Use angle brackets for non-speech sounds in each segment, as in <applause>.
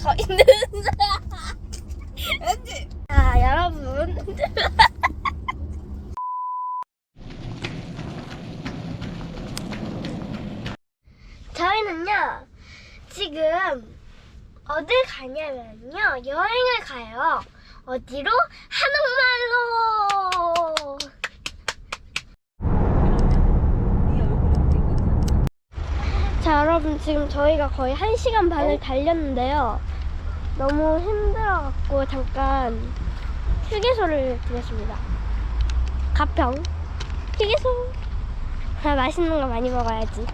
저희는 <laughs> 자 여러분. <laughs> 저희는요 지금 어딜 가냐면요 여행을 가요. 어디로? 한옥마을로. 자 여러분 지금 저희가 거의 1시간 반을 달렸는데요 너무 힘들어갖고 잠깐 휴게소를 들렸습니다. 가평 휴게소. 아, <laughs> 맛있는 거 많이 먹어야지.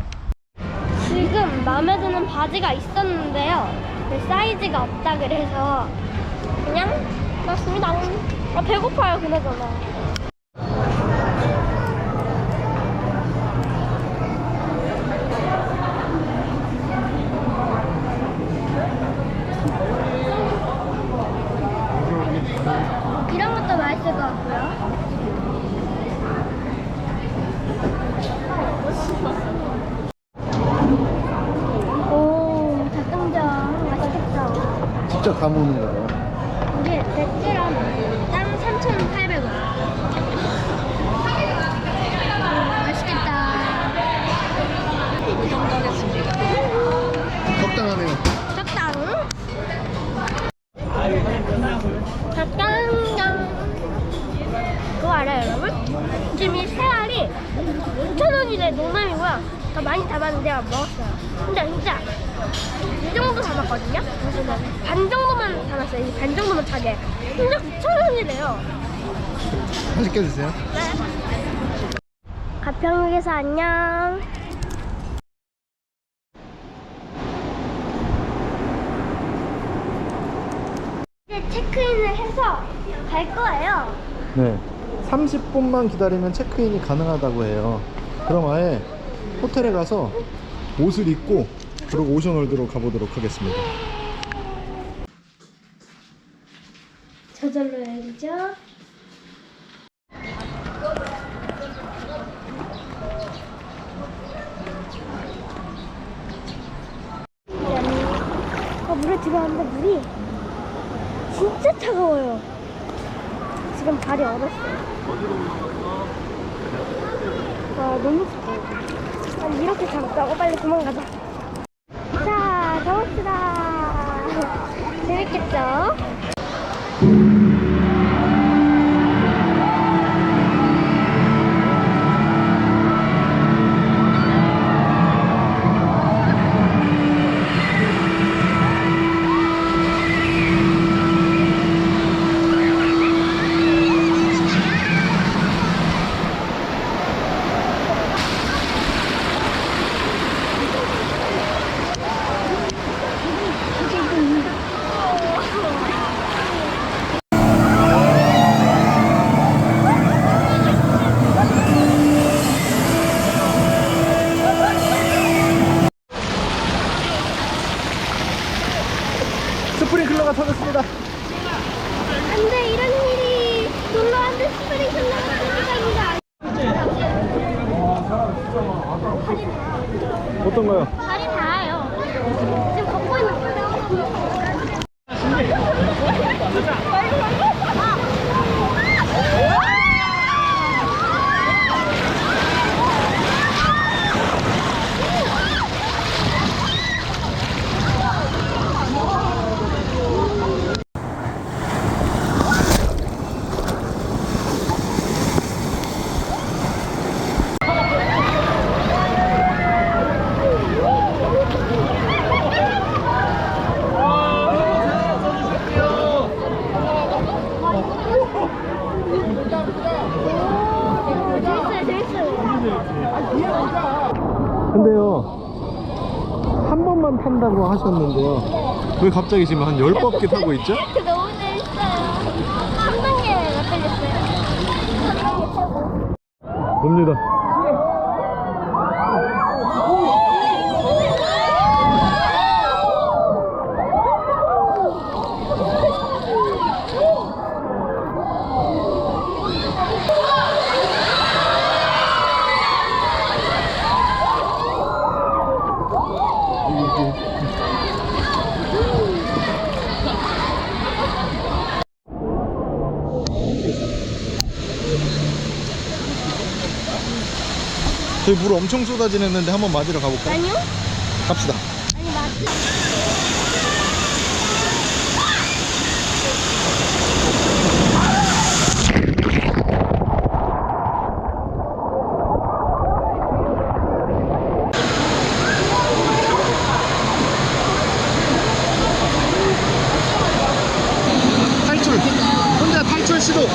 지금 마음에 드는 바지가 있었는데요. 그 사이즈가 없다 그래서 그냥 샀습니다. 아 배고파요 그나저나 이런 것도 맛있을 것 같고요. 오, 닭강정 맛있겠 다. 감으는 거다. 이게 100g 땀 3,800원. 맛있겠다. 적당하네요. 닭강. 닭강정. 그거 알아요, 여러분? 지금 이 새알이 5,000원이래, 농담이고요. 더 많이 담았는데 안 먹었어요. 근데 진짜 이 정도 담았거든요? 무슨 반 정도만 담았어요. 이반 정도만 차게. 근데 9,000원이래요. 맛있게 드세요. 가평역에서 안녕. 이제 체크인을 해서 갈 거예요. 네. 30분만 기다리면 체크인이 가능하다고 해요. 그럼 아예 호텔에 가서 옷을 입고 그리고 오션월드로 가보도록 하겠습니다. 저절로 해야죠. 어, 물에 들어갔는데 물이 진짜 차가워요. 지금 발이 얼었어요. 와, 너무 춥다. 아니, 이렇게 잡다고 빨리 도망가자. 자, 탄다고 하셨는데요. 왜 갑자기 지금 한 10바퀴 타고 있죠? <laughs> 너무 재밌어요. 한 걸렸어요. 한 단계 타고. 봅니다. 저희 물 엄청 쏟아지는데 한번 맞으러 가볼까요? 아니요? 갑시다. 아니 맞지? 탈출! 혼자 탈출 시도!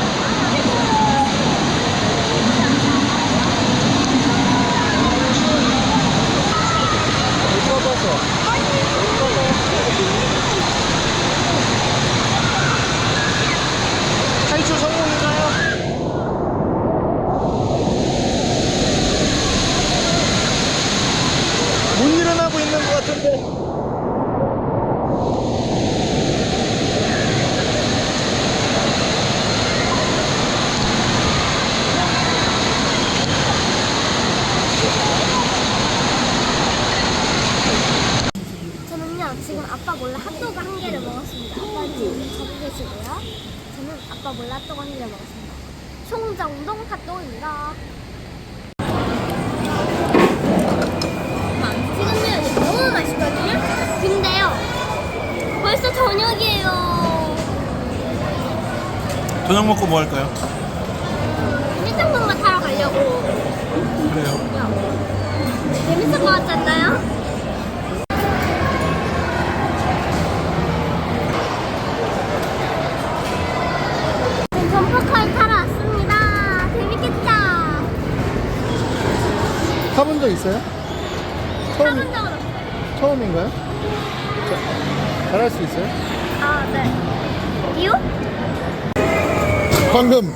탈출 성공인가요? 못 일어나고 있는 것 같은데. 저는요 지금 아빠 몰래 핫도그 한 개를 먹었습니다. 아빠 지금 잡고 계시고요. 저는 아빠 몰래 핫도그 한 개를 먹었습니다. 송정동 핫도그입니다. 지금요 이거 너무 맛있거든요. 근데요 벌써 저녁이에요. 저녁 먹고 뭐 할까요? 일정동만 타러 가려고. 그래요. 재밌을 것 같지 않나요? 점프카를 타러 왔습니다. 재밌겠다. 타본 적 있어요? 처음, 타본 적은 없어요. 처음인가요? 자, 잘할 수 있어요? 아, 네. 이유? 방금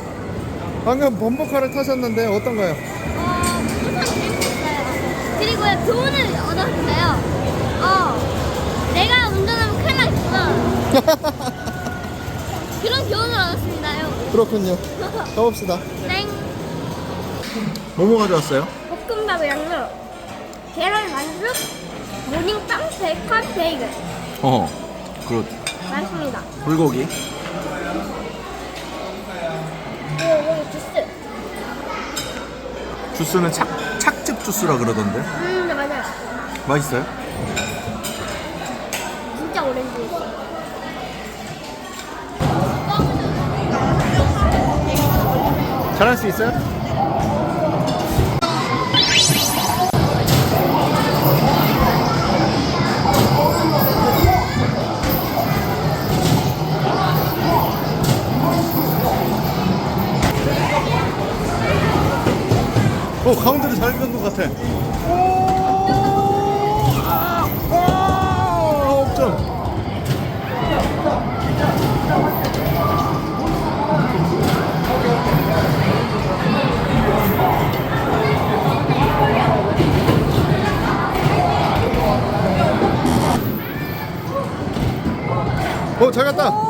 방금 범퍼카를 타셨는데 어떤가요? 어, 우선 재밌었어요. 그리고 교훈을 얻었어요. 어, 내가 운전하면 큰일 나겠구나. <laughs> 그런 교훈을 얻었습니다요. 그렇군요. 가봅시다. 땡. 뭐뭐 가져왔어요? 볶음밥이랑요. 계란 만두, 모닝빵, 베이컨, 베이글. 어, 그렇. 맛있습니다. 불고기. 그리고 여기 주스. 주스는 착 착즙 주스라 그러던데. 음, 네, 맞아요. 맛있어요? 진짜 오렌지. 잘할 수 있어요? 어 가운데로 잘 간 것 같아. 오! 와! 점 어, 잘 갔다.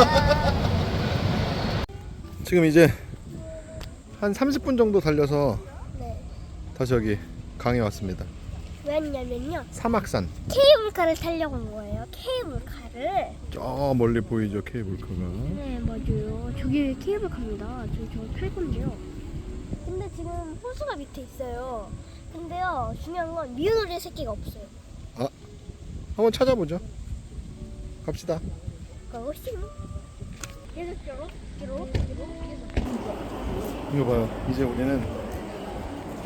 <laughs> 지금 이제 한 30분 정도 달려서 네. 다시 여기 강에 왔습니다. 왜냐면요. 사막산. 케이블카를 타려고 온 거예요. 케이블카를. 저 멀리 보이죠 케이블카가. 네, 맞아요. 저기 케이블카입니다. 저기 저탈 건데요. 근데 지금 호수가 밑에 있어요. 근데요, 중요한 건 미운오리 새끼가 없어요. 한번 찾아보죠. 갑시다. 계속 계속. 이거 봐요. 이제 우리는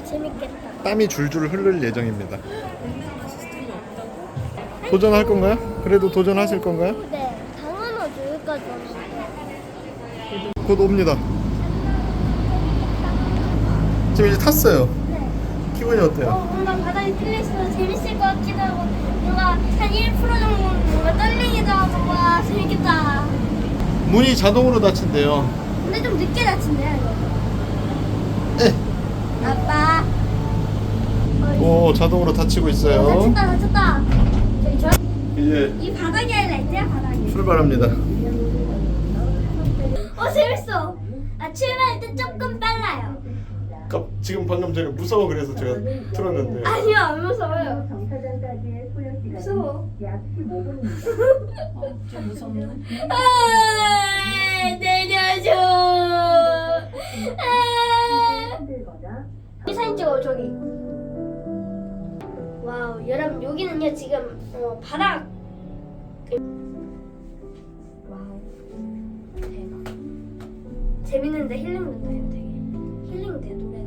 재밌겠다. 땀이 줄줄 흐를 예정입니다. 도전할 건가요? 그래도 도전하실 건가요? 네, 당연하죠. 여기까지 왔는데. 곧 옵니다. 지금 이제 탔어요. 네. 기분이 어때요? 어, 뭔가 바닥이 뚫려있어서 재밌을 것 같기도 하고, 한1% 정도 뭔가 떨리기도 하고, 와, 재밌겠다. 문이 자동으로 닫힌대요. 근데 좀 늦게 다친대요, 이거. 에. 아빠. 어, 오 자동으로 닫히고 있어요. 다쳤다 다쳤다. 저기 저. 이제 이 바닥이 아니라 이제야 바닥이. 출발합니다. 어 재밌어. 아 출발할 때 조금 빨라요. 깜- 지금 방금 전에 무서워 그래서 제가 틀었는데 아니요 안 무서워요. 무서워. 좀 무섭네. 아, 내려줘. 아. 이 사진 찍어 저기. 와우 여러분 여기는요 지금 어, 바닥. 와우 대박. 재밌는데 힐링 된다요 되게. 힐링 돼 노래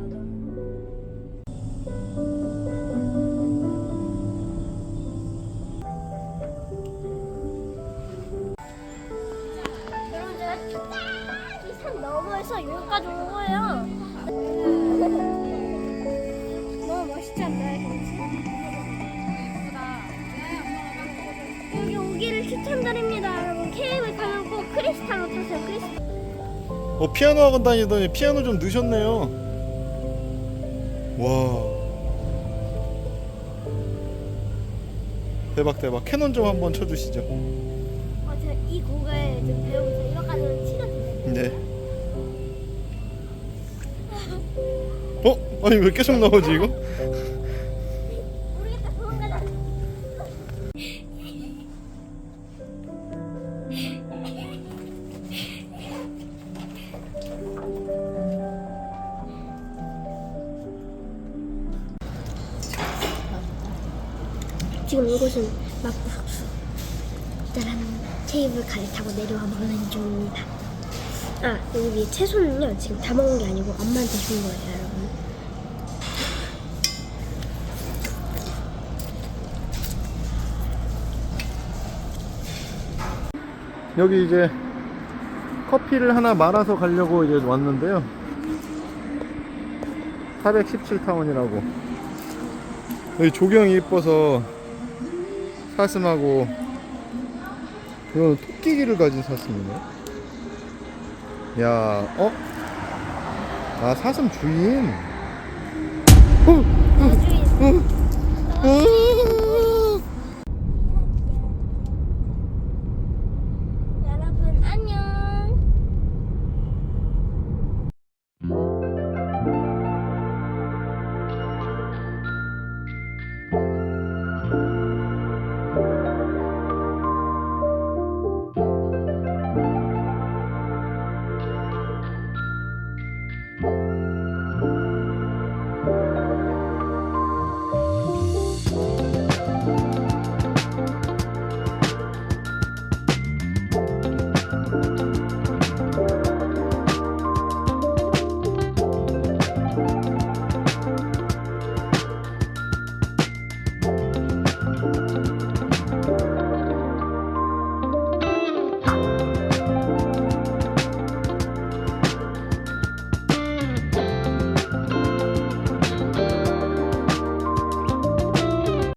너머에서 여기까지 온 거예요. 너무 멋있지 않나요, 경치? 여기 오기를 추천드립니다, 여러분. 케이블 타면 꼭 크리스탈로 타세요, 크리스탈. 어 피아노 학원 다니더니 피아노 좀 넣으셨네요. 와 대박 대박 캐논 좀 한번 쳐주시죠. 어, 제가 이 곡을 좀 배우면서 이거까지는 치거든요. 네. 아니 왜 계속 나오지 이거? 지금 이곳은 막부 석수 짜란 케이블카를 타고 내려와 먹는 중입니다. 아 여기 채소는요 지금 다 먹은 게 아니고 엄마한테 준 거예요 여기 이제 커피를 하나 말아서 가려고 이제 왔는데요. 417타운이라고. 여기 조경이 이뻐서 사슴하고 이건 토끼기를 가진 사슴이네. 야, 어? 아 사슴 주인. 어, 나중에 어, 어.